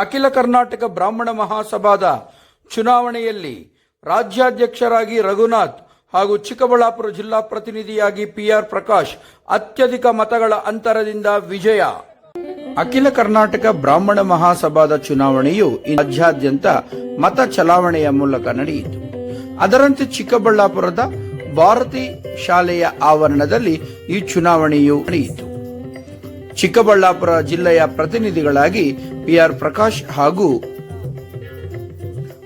ಅಖಿಲ ಕರ್ನಾಟಕ ಬ್ರಾಹ್ಮಣ ಮಹಾಸಭಾದ ಚುನಾವಣೆಯಲ್ಲಿ ರಾಜ್ಯಾಧ್ಯಕ್ಷರಾಗಿ ರಘುನಾಥ್ ಹಾಗೂ ಚಿಕ್ಕಬಳ್ಳಾಪುರ ಜಿಲ್ಲಾ ಪ್ರತಿನಿಧಿಯಾಗಿ ಪಿಆರ್ ಪ್ರಕಾಶ್ ಅತ್ಯಧಿಕ ಮತಗಳ ಅಂತರದಿಂದ ವಿಜಯ. ಅಖಿಲ ಕರ್ನಾಟಕ ಬ್ರಾಹ್ಮಣ ಮಹಾಸಭಾದ ಚುನಾವಣೆಯು ರಾಜ್ಯಾದ್ಯಂತ ಮತ ಚಲಾವಣೆಯ ಮೂಲಕ ನಡೆಯಿತು. ಅದರಂತೆ ಚಿಕ್ಕಬಳ್ಳಾಪುರದ ಭಾರತಿ ಶಾಲೆಯ ಆವರಣದಲ್ಲಿ ಈ ಚುನಾವಣೆಯು ನಡೆಯಿತು. ಚಿಕ್ಕಬಳ್ಳಾಪುರ ಜಿಲ್ಲೆಯ ಪ್ರತಿನಿಧಿಗಳಾಗಿ ಪಿಆರ್ ಪ್ರಕಾಶ್ ಹಾಗೂ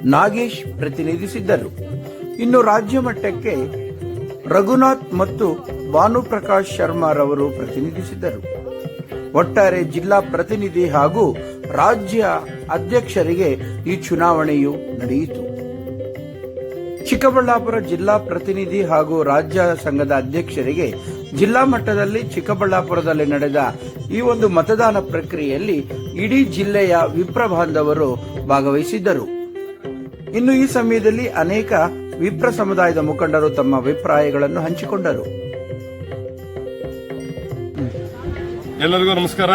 ನಾಗೇಶ್ ಪ್ರತಿನಿಧಿಸಿದ್ದರು. ಇನ್ನು ರಾಜ್ಯ ಮಟ್ಟಕ್ಕೆ ರಘುನಾಥ್ ಮತ್ತು ಭಾನುಪ್ರಕಾಶ್ ಶರ್ಮಾರವರು ಪ್ರತಿನಿಧಿಸಿದ್ದರು. ಒಟ್ಟಾರೆ ಜಿಲ್ಲಾ ಪ್ರತಿನಿಧಿ ಹಾಗೂ ರಾಜ್ಯ ಅಧ್ಯಕ್ಷರಿಗೆ ಈ ಚುನಾವಣೆಯು ನಡೆಯಿತು. ಚಿಕ್ಕಬಳ್ಳಾಪುರ ಜಿಲ್ಲಾ ಪ್ರತಿನಿಧಿ ಹಾಗೂ ರಾಜ್ಯ ಸಂಘದ ಅಧ್ಯಕ್ಷರಿಗೆ ಜಿಲ್ಲಾ ಮಟ್ಟದಲ್ಲಿ ಚಿಕ್ಕಬಳ್ಳಾಪುರದಲ್ಲಿ ನಡೆದ ಈ ಒಂದು ಮತದಾನ ಪ್ರಕ್ರಿಯೆಯಲ್ಲಿ ಇಡೀ ಜಿಲ್ಲೆಯ ವಿಪ್ರ ಬಾಂಧವರು ಭಾಗವಹಿಸಿದ್ದರು. ಇನ್ನು ಈ ಸಮಯದಲ್ಲಿ ಅನೇಕ ವಿಪ್ರ ಸಮುದಾಯದ ಮುಖಂಡರು ತಮ್ಮ ಅಭಿಪ್ರಾಯಗಳನ್ನು ಹಂಚಿಕೊಂಡರು. ಎಲ್ಲರಿಗೂ ನಮಸ್ಕಾರ.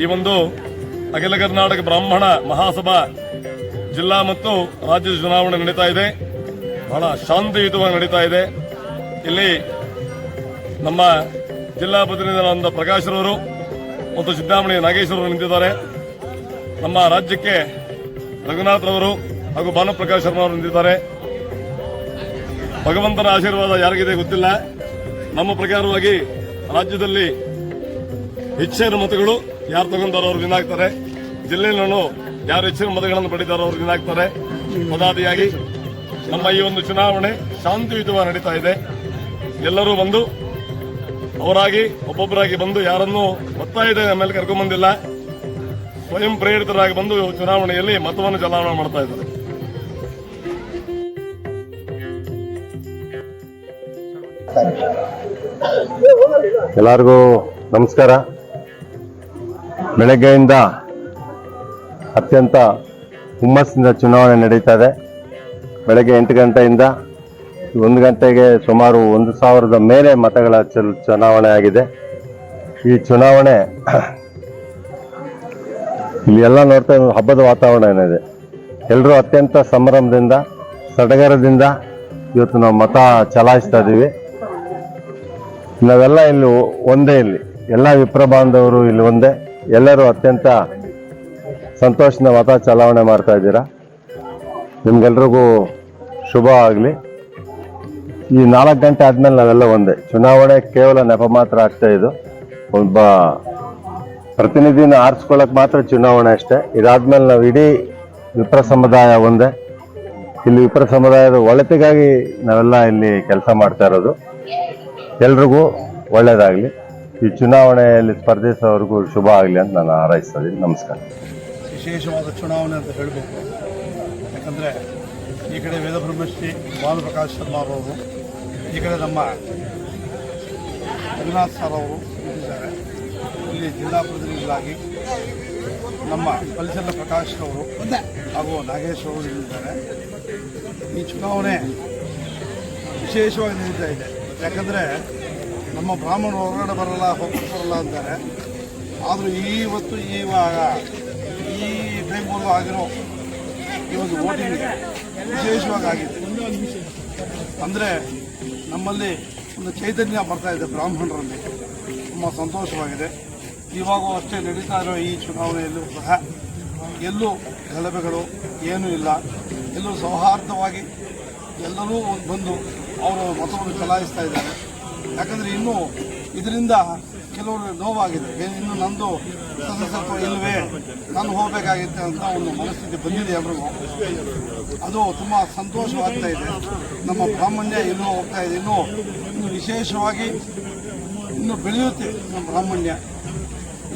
ಈ ಒಂದು ಅಖಿಲ ಕರ್ನಾಟಕ ಬ್ರಾಹ್ಮಣ ಮಹಾಸಭಾ ಜಿಲ್ಲಾ ಮತ್ತು ರಾಜ್ಯದ ಚುನಾವಣೆ ನಡೀತಾ ಇದೆ. ಬಹಳ ಶಾಂತಿಯುತವಾಗಿ ನಡೀತಾ ಇದೆ. ಇಲ್ಲಿ ನಮ್ಮ ಜಿಲ್ಲಾ ಪ್ರತಿನಿಧಿಗಳಾದ ಪ್ರಕಾಶ್ ರವರು ಮತ್ತು ಸಿದ್ದಾಮಣಿ ನಾಗೇಶ್ವರರು ನಿಂತಿದ್ದಾರೆ. ನಮ್ಮ ರಾಜ್ಯಕ್ಕೆ ರಘುನಾಥ್ ರವರು ಹಾಗೂ ಭಾನುಪ್ರಕಾಶ್ ಶರ್ಮ ಅವರು ನಿಂತಿದ್ದಾರೆ. ಭಗವಂತನ ಆಶೀರ್ವಾದ ಯಾರಿಗಿದೆ ಗೊತ್ತಿಲ್ಲ. ನಮ್ಮ ಪ್ರಕಾರವಾಗಿ ರಾಜ್ಯದಲ್ಲಿ ಹೆಚ್ಚಿನ ಮತಗಳು ಯಾರು ತಗೊಂಡಾರೋ ಅವರು ಆಗ್ತಾರೆ ಜಿಲ್ಲೆಯಲ್ಲೂ ಯಾರು ಹೆಚ್ಚಿನ ಮತಗಳನ್ನು ಪಡೆದಾರೋ ಅವರು ಆಗ್ತಾರೆ ಪದಾದಿಯಾಗಿ ನಮ್ಮ ಈ ಒಂದು ಚುನಾವಣೆ ಶಾಂತಿಯುತವಾಗಿ ನಡೀತಾ ಇದೆ. ಎಲ್ಲರೂ ಬಂದು ಅವರಾಗಿ, ಒಬ್ಬೊಬ್ಬರಾಗಿ ಬಂದು ಯಾರನ್ನೂ ಒತ್ತಾಯದ ಮೇಲೆ ಕರ್ಕೊಂಡ್ಬಂದಿಲ್ಲ ಸ್ವಯಂ ಪ್ರೇರಿತರಾಗಿ ಬಂದು ಚುನಾವಣೆಯಲ್ಲಿ ಮತವನ್ನು ಚಲಾವಣೆ ಮಾಡ್ತಾ ಇದ್ದಾರೆ. ಎಲ್ಲರಿಗೂ ನಮಸ್ಕಾರ. ಬೆಳಗ್ಗೆಯಿಂದ ಅತ್ಯಂತ ಹುಮ್ಮಸ್ಸಿನಿಂದ ಚುನಾವಣೆ ನಡೀತಾ ಇದೆ. ಬೆಳಗ್ಗೆ ಎಂಟು ಗಂಟೆಯಿಂದ ಒಂದು ಗಂಟೆಗೆ ಸುಮಾರು ಒಂದು ಸಾವಿರದ ಮೇಲೆ ಮತಗಳ ಚುನಾವಣೆ ಆಗಿದೆ. ಈ ಚುನಾವಣೆ ಇಲ್ಲಿ ಎಲ್ಲ ನೋಡ್ತಾ ಹಬ್ಬದ ವಾತಾವರಣ ಏನಿದೆ. ಎಲ್ಲರೂ ಅತ್ಯಂತ ಸಂಭ್ರಮದಿಂದ, ಸಡಗರದಿಂದ ಇವತ್ತು ನಾವು ಮತ ಚಲಾಯಿಸ್ತಾ ಇದ್ದೀವಿ. ನಾವೆಲ್ಲ ಇಲ್ಲಿ ಒಂದೇ ಇಲ್ಲಿ. ಎಲ್ಲ ವಿಪ್ರ ಬಾಂಧವರು ಇಲ್ಲಿ ಒಂದೇ. ಎಲ್ಲರೂ ಅತ್ಯಂತ ಸಂತೋಷದ ಮತ ಚಲಾವಣೆ ಮಾಡ್ತಾ ಇದ್ದೀರಾ. ನಿಮ್ಗೆಲ್ರಿಗೂ ಶುಭ ಆಗಲಿ. ಈ ನಾಲ್ಕು ಗಂಟೆ ಆದ್ಮೇಲೆ ನಾವೆಲ್ಲ ಒಂದೇ. ಚುನಾವಣೆ ಕೇವಲ ನೆಪ ಮಾತ್ರ ಆಗ್ತಾ ಇದು. ಒಬ್ಬ ಪ್ರತಿನಿಧಿನ ಆರಿಸ್ಕೊಳ್ಳಕ್ ಮಾತ್ರ ಚುನಾವಣೆ ಅಷ್ಟೇ. ಇದಾದ್ಮೇಲೆ ನಾವು ಇಡೀ ವಿಪ್ರ ಸಮುದಾಯ ಒಂದೇ. ಇಲ್ಲಿ ವಿಪ್ರ ಸಮುದಾಯದ ಒಳಿತಿಗಾಗಿ ನಾವೆಲ್ಲ ಇಲ್ಲಿ ಕೆಲಸ ಮಾಡ್ತಾ ಇರೋದು. ಎಲ್ರಿಗೂ ಒಳ್ಳೆಯದಾಗಲಿ ಈ ಚುನಾವಣೆಯಲ್ಲಿ ಸ್ಪರ್ಧಿಸೋರ್ಗೂ ಶುಭ ಆಗಲಿ ಅಂತ ನಾನು ಹಾರೈಸ್ತಾ ಇದ್ದೀನಿ. ನಮಸ್ಕಾರ. ವಿಶೇಷವಾದ ಚುನಾವಣೆ ಅಂತ ಹೇಳಬೇಕು. ಯಾಕಂದರೆ ಈ ಕಡೆ ವೇದಬ್ರಹ್ಮಶ್ರೀ ಬಾಲಪ್ರಕಾಶ್ ಶರ್ಮಾ ಅವರು, ಈ ಕಡೆ ನಮ್ಮ ರಘುನಾಥ್ ಸರ್ ಅವರು ಇದ್ದಾರೆ. ಇಲ್ಲಿ ಜಿಲ್ಲಾ ಪ್ರತಿನಿಧಿಗಳಾಗಿ ನಮ್ಮ ಕಲ್ಚರ್ಲ ಪ್ರಕಾಶ್ ಅವರು ಹಾಗೂ ನಾಗೇಶ್ ಅವರು ಇದ್ದಾರೆ ಈ ಚುನಾವಣೆ ವಿಶೇಷವಾಗಿ ನಡೀತಾ ಇದೆ. ಯಾಕಂದರೆ ನಮ್ಮ ಬ್ರಾಹ್ಮಣರು ಹೊರಗಡೆ ಬರಲ್ಲ ಹೊರಗಡೆ ಬರಲ್ಲ ಅಂತಾರೆ. ಆದರೂ ಇವತ್ತು ಇವಾಗ ಈ ಬೆಂಗಳೂರು ಆಗಿರೋ ಈ ಒಂದು ವೋಟಿಂಗ್ ವಿಶೇಷವಾಗಿ ಅಂದರೆ ನಮ್ಮಲ್ಲಿ ಒಂದು ಚೈತನ್ಯ ಬರ್ತಾ ಇದೆ ಬ್ರಾಹ್ಮಣರಲ್ಲಿ. ತುಂಬ ಸಂತೋಷವಾಗಿದೆ. ಇವಾಗೂ ಅಷ್ಟೇ ನಡೀತಾ ಇರೋ ಈ ಚುನಾವಣೆಯಲ್ಲೂ ಸಹ ಎಲ್ಲೂ ಗಲಭೆಗಳು ಏನೂ ಇಲ್ಲ. ಎಲ್ಲೂ ಸೌಹಾರ್ದವಾಗಿ ಎಲ್ಲರೂ ಬಂದು ಅವರು ಮತವನ್ನು ಚಲಾಯಿಸ್ತಾ ಇದ್ದಾರೆ. ಯಾಕಂದರೆ ಇನ್ನೂ ಇದರಿಂದ ಕೆಲವರು ನೋವಾಗಿದೆ. ಇನ್ನು ನಂದು ಸದಸ್ಯತ್ವ ಇಲ್ಲವೇ ನಾನು ಹೋಗಬೇಕಾಗಿತ್ತು ಅಂತ ಒಂದು ಮನಸ್ಥಿತಿ ಬಂದಿದೆ ಎಲ್ರಿಗೂ. ಅದು ತುಂಬ ಸಂತೋಷವಾಗ್ತಾ ಇದೆ. ನಮ್ಮ ಬ್ರಾಹ್ಮಣ್ಯ ಇನ್ನೂ ಹೋಗ್ತಾ ಇದೆ. ಇನ್ನೂ, ಇನ್ನು ವಿಶೇಷವಾಗಿ ಇನ್ನು ಬೆಳೆಯುತ್ತೆ ನಮ್ಮ ಬ್ರಾಹ್ಮಣ್ಯ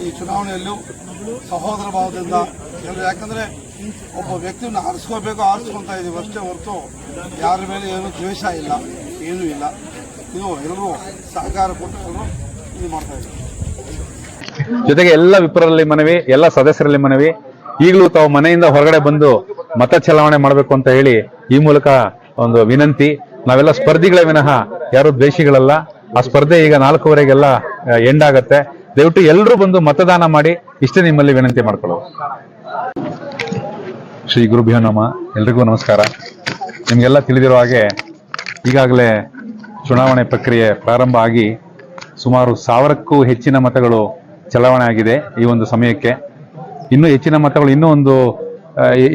ಈ ಚುನಾವಣೆಯಲ್ಲೂ ಸಹೋದರ ಭಾವದಿಂದ ಎಲ್ಲರೂ ಯಾಕಂದರೆ ಒಬ್ಬ ವ್ಯಕ್ತಿಯನ್ನು ಆರಿಸ್ಕೋಬೇಕು ಆರಿಸ್ಕೊತಾ ಇದ್ದೀವಿ ಅಷ್ಟೇ ಹೊರತು ಯಾರ ಮೇಲೆ ಏನೂ ದ್ವೇಷ ಇಲ್ಲ, ಏನೂ ಇಲ್ಲ. ಇದು ಎಲ್ಲರೂ ಸಹಕಾರ ಕೊಟ್ಟು ಜೊತೆಗೆ ಎಲ್ಲ ವಿಪ್ರರಲ್ಲಿ ಮನವಿ, ಎಲ್ಲ ಸದಸ್ಯರಲ್ಲಿ ಮನವಿ. ಈಗಲೂ ತಾವು ಮನೆಯಿಂದ ಹೊರಗಡೆ ಬಂದು ಮತ ಚಲಾವಣೆ ಮಾಡಬೇಕು ಅಂತ ಹೇಳಿ ಈ ಮೂಲಕ ಒಂದು ವಿನಂತಿ. ನಾವೆಲ್ಲ ಸ್ಪರ್ಧಿಗಳ ವಿನಃ, ಯಾರು ದ್ವೇಷಿಗಳಲ್ಲ. ಆ ಸ್ಪರ್ಧೆ ಈಗ ನಾಲ್ಕೂವರೆಗೆಲ್ಲ ಎಂಡ್ ಆಗತ್ತೆ. ದಯವಿಟ್ಟು ಎಲ್ಲರೂ ಬಂದು ಮತದಾನ ಮಾಡಿ ಇಷ್ಟೇ ನಿಮ್ಮಲ್ಲಿ ವಿನಂತಿ ಮಾಡ್ಕೊಳ್ಳೋದು. ಶ್ರೀ ಗುರುಭ್ಯೋ ನಮ. ಎಲ್ರಿಗೂ ನಮಸ್ಕಾರ. ನಿಮಗೆಲ್ಲ ತಿಳಿದಿರೋ ಹಾಗೆ ಈಗಾಗಲೇ ಚುನಾವಣೆ ಪ್ರಕ್ರಿಯೆ ಪ್ರಾರಂಭ ಆಗಿ ಸುಮಾರು ಸಾವಿರಕ್ಕೂ ಹೆಚ್ಚಿನ ಮತಗಳು ಚಲಾವಣೆ ಆಗಿದೆ ಈ ಒಂದು ಸಮಯಕ್ಕೆ. ಇನ್ನೂ ಹೆಚ್ಚಿನ ಮತಗಳು, ಇನ್ನೂ ಒಂದು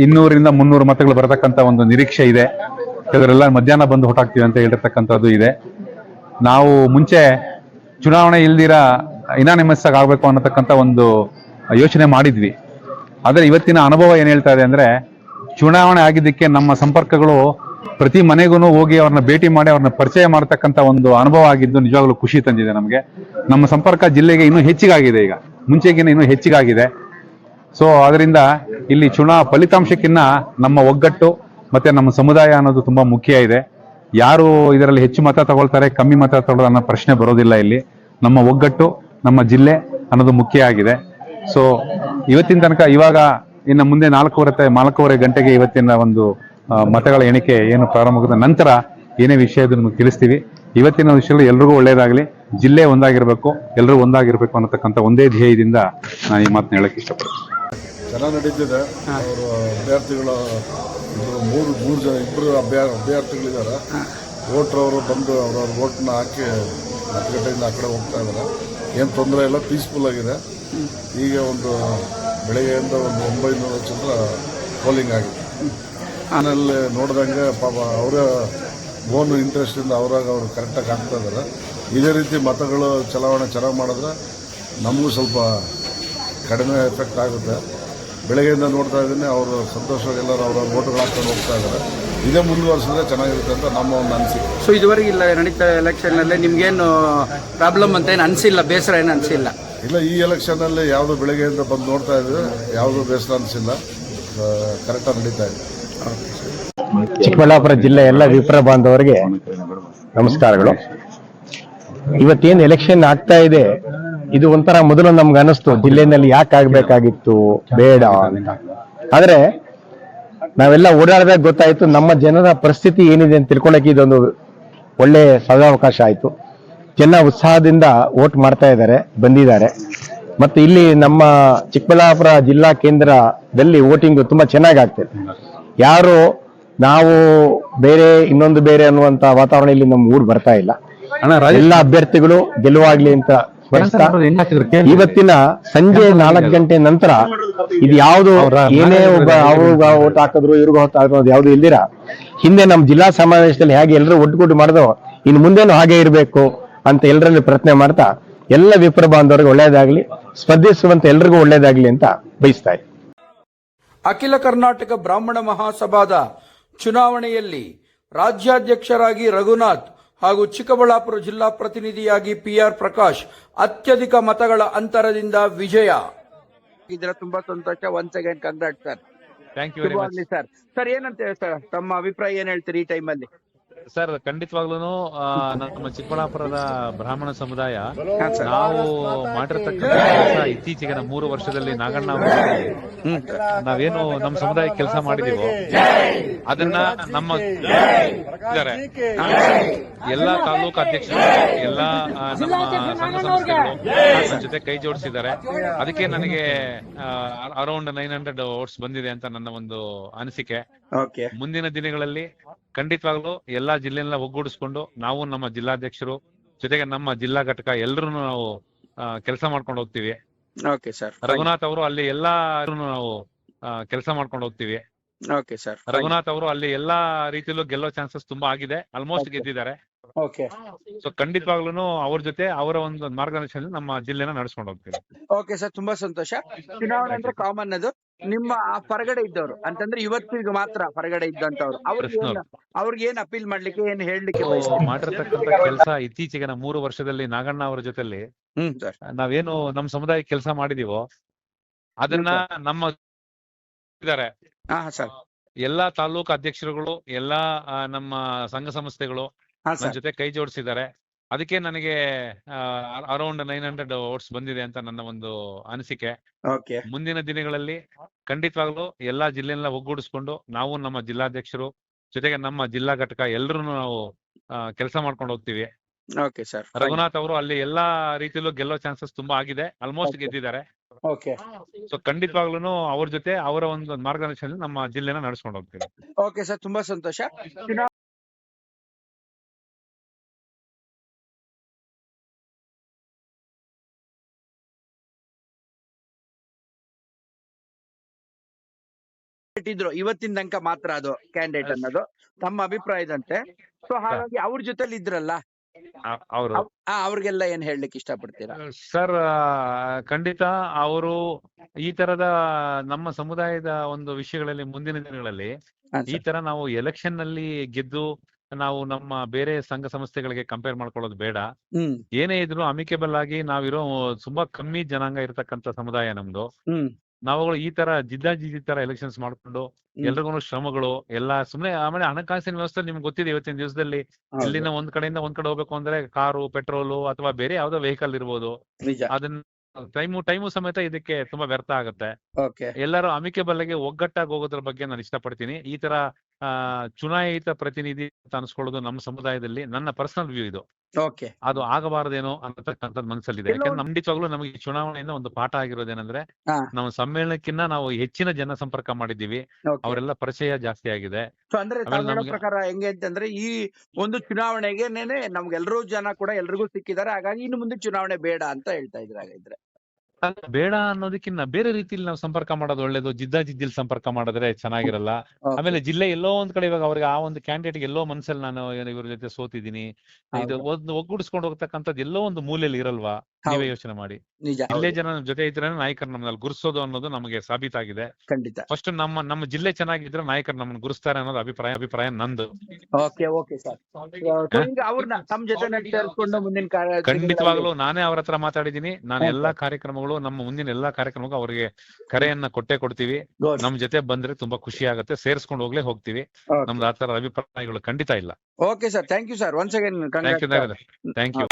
ಇನ್ನೂರಿಂದ ಮುನ್ನೂರು ಮತಗಳು ಬರತಕ್ಕಂಥ ಒಂದು ನಿರೀಕ್ಷೆ ಇದೆ. ಕೆಲವರೆಲ್ಲ ಮಧ್ಯಾಹ್ನ ಬಂದು ಹೊಟ್ಟಾಗ್ತೀವಿ ಅಂತ ಹೇಳಿರ್ತಕ್ಕಂಥದ್ದು ಇದೆ. ನಾವು ಮುಂಚೆ ಚುನಾವಣೆ ಇಲ್ದಿರ ಇನಾನಿಮಸ್ ಆಗ್ಬೇಕು ಅನ್ನತಕ್ಕಂಥ ಒಂದು ಯೋಚನೆ ಮಾಡಿದ್ವಿ. ಆದರೆ ಇವತ್ತಿನ ಅನುಭವ ಏನು ಹೇಳ್ತಾ ಇದೆ ಅಂದರೆ, ಚುನಾವಣೆ ಆಗಿದ್ದಕ್ಕೆ ನಮ್ಮ ಸಂಪರ್ಕಗಳು ಪ್ರತಿ ಮನೆಗೂ ಹೋಗಿ ಅವ್ರನ್ನ ಭೇಟಿ ಮಾಡಿ ಅವ್ರನ್ನ ಪರಿಚಯ ಮಾಡತಕ್ಕಂತ ಒಂದು ಅನುಭವ ಆಗಿದ್ದು ನಿಜವಾಗ್ಲೂ ಖುಷಿ ತಂದಿದೆ ನಮಗೆ. ನಮ್ಮ ಸಂಪರ್ಕ ಜಿಲ್ಲೆಗೆ ಇನ್ನೂ ಹೆಚ್ಚಿಗಾಗಿದೆ ಈಗ. ಮುಂಚೆಗಿನ ಇನ್ನೂ ಹೆಚ್ಚಿಗಾಗಿದೆ. ಸೊ ಅದರಿಂದ ಇಲ್ಲಿ ಚುನಾ ಫಲಿತಾಂಶಕ್ಕಿನ್ನ ನಮ್ಮ ಒಗ್ಗಟ್ಟು ಮತ್ತೆ ನಮ್ಮ ಸಮುದಾಯ ಅನ್ನೋದು ತುಂಬಾ ಮುಖ್ಯ ಇದೆ. ಯಾರು ಇದರಲ್ಲಿ ಹೆಚ್ಚು ಮತ ತಗೊಳ್ತಾರೆ, ಕಮ್ಮಿ ಮತ ತಗೊಳ್ಳೋದು ಅನ್ನೋ ಪ್ರಶ್ನೆ ಬರೋದಿಲ್ಲ ಇಲ್ಲಿ. ನಮ್ಮ ಒಗ್ಗಟ್ಟು, ನಮ್ಮ ಜಿಲ್ಲೆ ಅನ್ನೋದು ಮುಖ್ಯ ಆಗಿದೆ. ಸೊ ಇವತ್ತಿನ ತನಕ ಇವಾಗ ಇನ್ನು ಮುಂದೆ ನಾಲ್ಕೂವರೆ ನಾಲ್ಕೂವರೆ ಗಂಟೆಗೆ ಇವತ್ತಿನ ಒಂದು ಮತಗಳ ಎಣಿಕೆ ಏನು ಪ್ರಾರಂಭವಾದ ನಂತರ ಏನೇ ವಿಷಯ ಅದು ನಿಮಗೆ ತಿಳಿಸ್ತೀವಿ. ಇವತ್ತಿನ ವಿಷಯದಲ್ಲಿ ಎಲ್ರಿಗೂ ಒಳ್ಳೆಯದಾಗಲಿ. ಜಿಲ್ಲೆ ಒಂದಾಗಿರಬೇಕು ಎಲ್ಲರೂ ಒಂದಾಗಿರ್ಬೇಕು ಅನ್ನತಕ್ಕಂಥ ಒಂದೇ ಧ್ಯೇಯದಿಂದ ನಾನು ಈ ಮಾತನ್ನ ಹೇಳಕ್ಕೆ ಇಷ್ಟಪಡ್ತೀನಿ. ಚೆನ್ನಾಗಿ ನಡೀತಿದೆ. ಅವರು ಅಭ್ಯರ್ಥಿಗಳ ಮೂರು ಮೂರು ಜನ ಇಬ್ಬರು ಅಭ್ಯ ಅಭ್ಯರ್ಥಿಗಳಿದ್ದಾರೆ. ವೋಟ್ರವರು ಬಂದು ಅವ್ರವ್ರ ವೋಟ್ನ ಹಾಕಿ ಹತ್ತು ಗಂಟೆಯಿಂದ ಆ ಕಡೆ ಹೋಗ್ತಾ ಇದ್ದಾರೆ. ಏನು ತೊಂದರೆ ಇಲ್ಲ ಪೀಸ್ಫುಲ್ ಆಗಿದೆ. ಈಗ ಒಂದು ಬೆಳಗ್ಗೆಯಿಂದ ಒಂದು ಒಂಬೈನೂರು ಚಂದ್ರ ಪೋಲಿಂಗ್ ಆಗಿದೆ. ಆಮೇಲೆ ನೋಡ್ದಂಗೆ ಪಾಪ ಅವರ ಓನ್ ಇಂಟ್ರೆಸ್ಟಿಂದ ಅವ್ರಾಗ ಅವ್ರು ಕರೆಕ್ಟಾಗಿ ಹಾಕ್ತಾ ಇದ್ದಾರೆ ಇದೇ ರೀತಿ ಮತಗಳು ಚಲಾವಣೆ ಚೆನ್ನಾಗಿ ಮಾಡಿದ್ರೆ ನಮಗೂ ಸ್ವಲ್ಪ ಕಡಿಮೆ ಎಫೆಕ್ಟ್ ಆಗುತ್ತೆ. ಬೆಳಗ್ಗೆಯಿಂದ ನೋಡ್ತಾ ಇದ್ದೀನಿ ಅವರು ಸಂತೋಷವಾಗಿ ಎಲ್ಲರೂ ಅವರ ಓಟುಗಳು ಹಾಕ್ಕೊಂಡು ಹೋಗ್ತಾ ಇದ್ದಾರೆ ಇದೇ ಮುಂದುವರಿಸಿದ್ರೆ ಚೆನ್ನಾಗಿರುತ್ತೆ ಅಂತ ನಮ್ಮ ಒಂದು ಅನಿಸಿಕೆ. ಸೊ ಇದುವರೆಗೆ ಇಲ್ಲ ನಡೀತಾ ಎಲೆಕ್ಷನ್ನಲ್ಲಿ ನಿಮ್ಗೇನು ಪ್ರಾಬ್ಲಮ್ ಅಂತ ಏನು ಅನಿಸಿಲ್ಲ ಬೇಸರ ಏನು ಅನಿಸಿಲ್ಲ? ಇಲ್ಲ ಈ ಎಲೆಕ್ಷನಲ್ಲಿ ಯಾವುದು ಬೆಳಗ್ಗೆಯಿಂದ ಬಂದು ನೋಡ್ತಾ ಇದ್ದೀವಿ ಯಾವುದು ಬೇಸರ ಅನಿಸಿಲ್ಲ. ಕರೆಕ್ಟಾಗಿ ನಡೀತಾ ಇದೆ. ಚಿಕ್ಕಬಳ್ಳಾಪುರ ಜಿಲ್ಲೆ ಎಲ್ಲ ವಿಪ್ರ ಬಾಂಧವರಿಗೆ ನಮಸ್ಕಾರಗಳು. ಇವತ್ತೇನು ಎಲೆಕ್ಷನ್ ಆಗ್ತಾ ಇದೆ, ಇದು ಒಂಥರ ಮೊದಲು ನಮ್ಗೆ ಅನಿಸ್ತು, ಜಿಲ್ಲೆನಲ್ಲಿ ಯಾಕೆ ಆಗ್ಬೇಕಾಗಿತ್ತು, ಬೇಡ ಅಂತ. ಆದ್ರೆ ನಾವೆಲ್ಲ ಓಡಾಡಿದಾಗ ಗೊತ್ತಾಯ್ತು, ನಮ್ಮ ಜನರ ಪರಿಸ್ಥಿತಿ ಏನಿದೆ ಅಂತ ತಿಳ್ಕೊಳಕ್ಕೆ ಇದೊಂದು ಒಳ್ಳೆ ಸದಾವಕಾಶ ಆಯ್ತು. ಜನ ಉತ್ಸಾಹದಿಂದ ವೋಟ್ ಮಾಡ್ತಾ ಇದ್ದಾರೆ, ಬಂದಿದ್ದಾರೆ. ಮತ್ತೆ ಇಲ್ಲಿ ನಮ್ಮ ಚಿಕ್ಕಬಳ್ಳಾಪುರ ಜಿಲ್ಲಾ ಕೇಂದ್ರದಲ್ಲಿ ವೋಟಿಂಗ್ ತುಂಬಾ ಚೆನ್ನಾಗಿ ಆಗ್ತಿದೆ. ಯಾರು ನಾವು ಬೇರೆ ಇನ್ನೊಂದು ಬೇರೆ ಅನ್ನುವಂತ ವಾತಾವರಣ ಇಲ್ಲಿ ನಮ್ಮ ಊರು ಬರ್ತಾ ಇಲ್ಲ. ಎಲ್ಲ ಅಭ್ಯರ್ಥಿಗಳು ಗೆಲುವಾಗ್ಲಿ ಅಂತ ಇವತ್ತಿನ ಸಂಜೆ ನಾಲ್ಕು ಗಂಟೆ ನಂತರ ಇದು ಯಾವುದು ಏನೇ ಒಬ್ಬ ಅವ್ರಿಗ ಓಟ್ ಹಾಕಿದ್ರು ಇವ್ರಿಗ ಓಟ್ ಹಾಕೋದು ಯಾವ್ದು ಇಲ್ದಿರ. ಹಿಂದೆ ನಮ್ಮ ಜಿಲ್ಲಾ ಸಮಾವೇಶದಲ್ಲಿ ಹೇಗೆ ಎಲ್ಲರೂ ಒಟ್ಟುಗೂಡು ಮಾಡಿದ್ರು ಇನ್ನು ಮುಂದೇನು ಹಾಗೆ ಇರಬೇಕು ಅಂತ ಎಲ್ಲರಲ್ಲಿ ಪ್ರಯತ್ನ ಮಾಡ್ತಾ ಎಲ್ಲ ವಿಪ್ರ ಬಾಂಧವರಿಗೆ ಒಳ್ಳೇದಾಗ್ಲಿ ಸ್ಪರ್ಧಿಸುವಂತ ಎಲ್ರಿಗೂ ಒಳ್ಳೇದಾಗ್ಲಿ ಅಂತ ಬಯಸ್ತಾ ಇದ್ದೀನಿ. ಅಖಿಲ ಕರ್ನಾಟಕ ಬ್ರಾಹ್ಮಣ ಮಹಾಸಭಾದ ಚುನಾವಣೆಯಲ್ಲಿ ರಾಜ್ಯಾಧ್ಯಕ್ಷರಾಗಿ ರಘುನಾಥ್ ಹಾಗೂ ಚಿಕ್ಕಬಳ್ಳಾಪುರ ಜಿಲ್ಲಾ ಪ್ರತಿನಿಧಿಯಾಗಿ ಪಿಆರ್ ಪ್ರಕಾಶ್ ಅತ್ಯಧಿಕ ಮತಗಳ ಅಂತರದಿಂದ ವಿಜಯ. ಇದರ ತುಂಬಾ ಸಂತೋಷ. Once second congrats sir thank you very much sir sir ಏನಂತ ಸರ್ ತಮ್ಮ ಅಭಿಪ್ರಾಯ ಏನ್ ಹೇಳ್ತೀರಿ ಈ ಟೈಮಲ್ಲಿ ಸರ್ ಖಂಡಿತವಾಗ್ಲೂ ನಮ್ಮ ಚಿಕ್ಕಬಳ್ಳಾಪುರದ ಬ್ರಾಹ್ಮಣ ಸಮುದಾಯ ನಾವು ಮಾಡಿರ್ತಕ್ಕಂಥ ಕೆಲಸ ಇತ್ತೀಚೆಗೆ ನಮ್ಮ ಮೂರು ವರ್ಷದಲ್ಲಿ ನಾಗಣ್ಣ ನಾವೇನು ನಮ್ಮ ಸಮುದಾಯ ಕೆಲಸ ಮಾಡಿದೀವೋ ಅದನ್ನ ನಮ್ಮ ಎಲ್ಲಾ ತಾಲೂಕು ಅಧ್ಯಕ್ಷರು ಎಲ್ಲಾ ನಮ್ಮ ಸಂಘ ಸಂಸ್ಥೆಗಳು ಜೊತೆ ಕೈ ಜೋಡಿಸಿದ್ದಾರೆ. ಅದಕ್ಕೆ ನನಗೆ ಅರೌಂಡ್ ನೈನ್ ಹಂಡ್ರೆಡ್ ಓಟ್ಸ್ ಬಂದಿದೆ ಅಂತ ನನ್ನ ಒಂದು ಅನಿಸಿಕೆ. ಮುಂದಿನ ದಿನಗಳಲ್ಲಿ ಖಂಡಿತವಾಗ್ಲೂ ಎಲ್ಲಾ ಜಿಲ್ಲೆಯನ್ನ ಒಗ್ಗೂಡಿಸ್ಕೊಂಡು ನಾವು ನಮ್ಮ ಜಿಲ್ಲಾಧ್ಯಕ್ಷರು ಜೊತೆಗೆ ನಮ್ಮ ಜಿಲ್ಲಾ ಘಟಕ ಎಲ್ಲರೂ ನಾವು ಕೆಲಸ ಮಾಡ್ಕೊಂಡು ಹೋಗ್ತೀವಿ. ಓಕೆ ಸರ್ ರಘುನಾಥ್ ಅವರು ಅಲ್ಲಿ ಎಲ್ಲಾ ನಾವು ಕೆಲಸ ಮಾಡ್ಕೊಂಡು ಹೋಗ್ತೀವಿ. ಓಕೆ ಸರ್ ರಘುನಾಥ್ ಅವರು ಅಲ್ಲಿ ಎಲ್ಲಾ ರೀತಿಯಲ್ಲೂ ಗೆಲ್ಲೋ ಚಾನ್ಸಸ್ ತುಂಬಾ ಆಗಿದೆ. ಆಲ್ಮೋಸ್ಟ್ ಗೆದ್ದಿದ್ದಾರೆ. ಓಕೆ. ಸೊ ಖಂಡಿತವಾಗ್ಲೂ ಅವ್ರ ಜೊತೆ ಅವರ ಒಂದು ಮಾರ್ಗದರ್ಶನ ನಮ್ಮ ಜಿಲ್ಲೆನ ನಡ್ಸ್ಕೊಂಡು ಹೋಗ್ತೀವಿ. ಓಕೆ ಸರ್ ತುಂಬಾ ಸಂತೋಷ. ಚುನಾವಣೆ ಅಂದ್ರೆ ಕಾಮನ್ ಅದು. ನಿಮ್ಮ ಆ ಹೊರಗಡೆ ಇದ್ದವರು. ಅಂತಂದ್ರೆ ಇವತ್ತಿಗೆ ಮಾತ್ರ ಹೊರಗಡೆ ಇದ್ದಂತವ್ರು ಅವ್ರಿಗೆ ಏನ್- ಅವ್ರಿಗೆ ಏನ್ ಅಪೀಲ್ ಮಾಡ್ಲಿಕ್ಕೆ ಏನ್ ಹೇಳಲಿಕ್ಕೆ ಮಾಡಿರ್ತಕ್ಕಂಥ ಕೆಲಸ ಇತ್ತೀಚೆಗೆ ನಮ್ಮ ಮೂರು ವರ್ಷದಲ್ಲಿ ನಾಗಣ್ಣ ಅವರ ಜೊತೆಲಿ ಹ್ಮ್ ಸರ್. ನಾವೇನು ನಮ್ಮ ಸಮುದಾಯ ಕೆಲಸ ಮಾಡಿದೀವೋ ಅದನ್ನ ನಮ್ಮ ಇದ್ದಾರೆ. ಹಾ ಸರ್. ಎಲ್ಲಾ ತಾಲೂಕು ಅಧ್ಯಕ್ಷರುಗಳು ಎಲ್ಲಾ ಆ, ನಮ್ಮ ಸಂಘ ಸಂಸ್ಥೆಗಳು ಹಾ ನನ್ನ ಸರ್. ಜೊತೆ ಕೈ ಜೋಡಿಸಿದ್ದಾರೆ. ಅದಕ್ಕೆ ನನಗೆ ಅರೌಂಡ್ ನೈನ್ ಹಂಡ್ರೆಡ್ ಓಟ್ಸ್ ಬಂದಿದೆ ಅಂತ ನನ್ನ ಒಂದು ಅನಿಸಿಕೆ. ಮುಂದಿನ ದಿನಗಳಲ್ಲಿ ಖಂಡಿತವಾಗ್ಲೂ ಎಲ್ಲಾ ಜಿಲ್ಲೆನೆಲ್ಲ ಒಗ್ಗೂಡಿಸ್ಕೊಂಡು ನಾವು ನಮ್ಮ ಜಿಲ್ಲಾಧ್ಯಕ್ಷರು ಜೊತೆಗೆ ನಮ್ಮ ಜಿಲ್ಲಾ ಘಟಕ ಎಲ್ಲರೂ ನಾವು ಕೆಲಸ ಮಾಡ್ಕೊಂಡು ಹೋಗ್ತೀವಿ. ರಘುನಾಥ್ ಅವರು ಅಲ್ಲಿ ಎಲ್ಲಾ ರೀತಿಯಲ್ಲೂ ಗೆಲ್ಲೋ ಚಾನ್ಸಸ್ ತುಂಬಾ ಆಗಿದೆ. ಆಲ್ಮೋಸ್ಟ್ ಗೆದ್ದಿದ್ದಾರೆ. ಸೊ ಖಂಡಿತವಾಗ್ಲೂ ಅವ್ರ ಜೊತೆ ಅವರ ಒಂದು ಮಾರ್ಗದರ್ಶನ ನಮ್ಮ ಜಿಲ್ಲೆನ ನಡೆಸ್ಕೊಂಡು ಹೋಗ್ತೀವಿ. ಓಕೆ ಸರ್ ತುಂಬಾ ಸಂತೋಷ. ಇಟ್ಟಿದ್ರು. ಇವತ್ತಿನ ತನಕ ಮಾತ್ರ ಅದು ಕ್ಯಾಂಡಿಡೇಟ್ ಅನ್ನೋದು. ತಮ್ಮ ಅಭಿಪ್ರಾಯದಂತೆ. ಸೊ ಹಾಗಾಗಿ ಅವ್ರ ಜೊತೆಲಿ ಇದ್ರಲ್ಲ? ಅವರು. ಅವ್ರಿಗೆಲ್ಲ ಏನ್ ಹೇಳಲಿಕ್ಕೆ ಇಷ್ಟಪಡ್ತೀರಾ? ಸರ್ ಖಂಡಿತ ಅವರು ಈ ತರದ ನಮ್ಮ ಸಮುದಾಯದ ಒಂದು ವಿಷಯಗಳಲ್ಲಿ ಮುಂದಿನ ದಿನಗಳಲ್ಲಿ ಈ ತರ ನಾವು ಎಲೆಕ್ಷನ್ನಲ್ಲಿ ಗೆದ್ದು ನಾವು ನಮ್ಮ ಬೇರೆ ಸಂಘ ಸಂಸ್ಥೆಗಳಿಗೆ ಕಂಪೇರ್ ಮಾಡ್ಕೊಳ್ಳೋದು ಬೇಡ. ಏನೇ ಇದ್ರು ಅಮಿಕೇಬಲ್ ಆಗಿ ನಾವಿರೋ ತುಂಬಾ ಕಮ್ಮಿ ಜನಾಂಗ ಇರತಕ್ಕಂತ ಸಮುದಾಯ ನಮ್ದು. ನಾವುಗಳು ಈ ತರ ಜಿದ್ದಾಜಿದ್ದಿ ತರ ಎಲೆಕ್ಷನ್ಸ್ ಮಾಡ್ಕೊಂಡು. ಎಲ್ರಿಗೂ ಶ್ರಮಗಳು ಎಲ್ಲ ಸುಮ್ನೆ ಆಮೇಲೆ ಹಣಕಾಸಿನ ವ್ಯವಸ್ಥೆ ನಿಮ್ಗೆ ಗೊತ್ತಿದೆ ಇವತ್ತಿನ ದಿವಸದಲ್ಲಿ. ಇಲ್ಲಿನ ಒಂದ್ ಕಡೆಯಿಂದ ಒಂದ್ ಕಡೆ ಹೋಗ್ಬೇಕು ಅಂದ್ರೆ ಕಾರು ಪೆಟ್ರೋಲು ಅಥವಾ ಬೇರೆ ಯಾವ್ದೋ ವೆಹಿಕಲ್ ಇರ್ಬೋದು. ಅದನ್ನ ಟೈಮು ಟೈಮು ಸಮೇತ ಇದಕ್ಕೆ ತುಂಬಾ ವ್ಯರ್ಥ ಆಗುತ್ತೆ. ಎಲ್ಲರೂ ಅಮಿಕೆ ಬಲೆಗೆ ಒಗ್ಗಟ್ಟಾಗಿ ಹೋಗೋದ್ರ ಬಗ್ಗೆ ನಾನು ಇಷ್ಟಪಡ್ತೀನಿ. ಈ ತರ ಚುನಾಯಿತ ಪ್ರತಿನಿಧಿ ಅಂತ ಅನ್ಸ್ಕೊಳ್ಳೋದು ನಮ್ಮ ಸಮುದಾಯದಲ್ಲಿ ನನ್ನ ಪರ್ಸನಲ್ ವ್ಯೂ ಇದು. ಓಕೆ. ಅದು ಆಗಬಾರದೇನೋ ಅನ್ನತಕ್ಕಂಥದ್ದು ಮನಸ್ಸಲ್ಲಿದೆ ಯಾಕಂದ್ರೆ ಖಂಡಿತವಾಗ್ಲೂ ನಮಗೆ ಚುನಾವಣೆಯಿಂದ ಒಂದು ಪಾಠ ಆಗಿರೋದೇನಂದ್ರೆ ಏನಂದ್ರೆ ನಮ್ಮ ಸಮ್ಮೇಳನಕ್ಕಿಂತ ನಾವು ಹೆಚ್ಚಿನ ಜನ ಸಂಪರ್ಕ ಮಾಡಿದ್ದೀವಿ ಅವರೆಲ್ಲ ಪರಿಚಯ ಜಾಸ್ತಿ ಆಗಿದೆ. ಪ್ರಕಾರ ಹೆಂಗೆ ಅಂತಂದ್ರೆ ಈ ಒಂದು ಚುನಾವಣೆಗೆ ನಮ್ಗೆಲ್ಲರೂ ಜನ ಕೂಡ ಎಲ್ರಿಗೂ ಸಿಕ್ಕಿದ್ದಾರೆ. ಹಾಗಾಗಿ ಇನ್ನು ಮುಂದೆ ಚುನಾವಣೆ ಬೇಡ ಅಂತ ಹೇಳ್ತಾ ಇದ್ರೆ. ಹಾಗಿದ್ರೆ ಬೇಡ ಅನ್ನೋದಕ್ಕಿಂತ ಬೇರೆ ರೀತಿಯಲ್ಲಿ ನಾವು ಸಂಪರ್ಕ ಮಾಡೋದು ಒಳ್ಳೇದು. ಜಿದ್ದಾಜಿದ್ದಿಲ್ ಸಂಪರ್ಕ ಮಾಡಿದ್ರೆ ಚೆನ್ನಾಗಿರಲ್ಲ. ಆಮೇಲೆ ಜಿಲ್ಲೆ ಎಲ್ಲೋ ಒಂದ್ ಕಡೆ ಇವಾಗ ಅವ್ರಿಗೆ ಆ ಒಂದು ಕ್ಯಾಂಡಿಡೇಟ್ ಎಲ್ಲೋ ಮನ್ಸಲ್ಲಿ ನಾನು ಏನು ಇವ್ರ ಜೊತೆ ಸೋತಿದ್ದೀನಿ. ಇದು ಒಂದು ಒಗ್ಗೂಡಿಸ್ಕೊಂಡು ಹೋಗ್ತಕ್ಕಂಥದ್ದು ಎಲ್ಲೋ ಒಂದು ಮೂಲೆಯಲ್ಲಿ ಇರಲ್ವಾ? ನೀವೇ ಯೋಚನೆ ಮಾಡಿ. ನಿಜ. ಇಲ್ಲೇ ಹೌದು. ಜನ ನಮ್ ಜೊತೆ ಇದ್ರೆ ನಾಯಕರು ನಮ್ಮಲ್ಲಿ ಗುರುಸೋದು ಅನ್ನೋದು ನಮಗೆ ಸಾಬೀತಾಗಿದೆ. ಖಂಡಿತ. ಫಸ್ಟ್ ನಮ್ಮ ನಮ್ಮ ಜಿಲ್ಲೆ ಚೆನ್ನಾಗಿದ್ರೆ ನಾಯಕರು ನಮ್ಮನ್ನ ಗುರುಸ್ತಾರೆ ಅನ್ನೋದು ಅಭಿಪ್ರಾಯ ಅಭಿಪ್ರಾಯ ನಂದು. Okay okay sir. ಈಗ ಅವ್ರನ್ನ ತಮ್ಮ ಜೊತೆ ಸೇರಿಸ್ಕೊಂಡು ಮುಂದಿನ ಕಾರ್ಯ ಖಂಡಿತವಾಗ್ಲೂ ನಾನೇ ಅವ್ರ ಹತ್ರ ಮಾತಾಡಿದೀನಿ ನಾನು ಹೌದು. ಎಲ್ಲಾ ಕಾರ್ಯಕ್ರಮಗಳು ನಮ್ಮ ಮುಂದಿನ ಎಲ್ಲಾ ಕಾರ್ಯಕ್ರಮಕ್ಕೂ ಅವರಿಗೆ ಕರೆಯನ್ನ ಕೊಟ್ಟೆ ಕೊಡ್ತೀವಿ. Good. ನಮ್ ಜೊತೆ ಬಂದ್ರೆ ತುಂಬಾ ಖುಷಿ ಆಗುತ್ತೆ. ಸೇರ್ಸ್ಕೊಂಡು ಹೋಗ್ಲೇ ಹೋಗ್ತೀವಿ. ನಮ್ದು ಆತರ ಅಭಿಪ್ರಾಯಗಳು ಖಂಡಿತ ಇಲ್ಲ. Okay sir thank you sir once again thank you thank you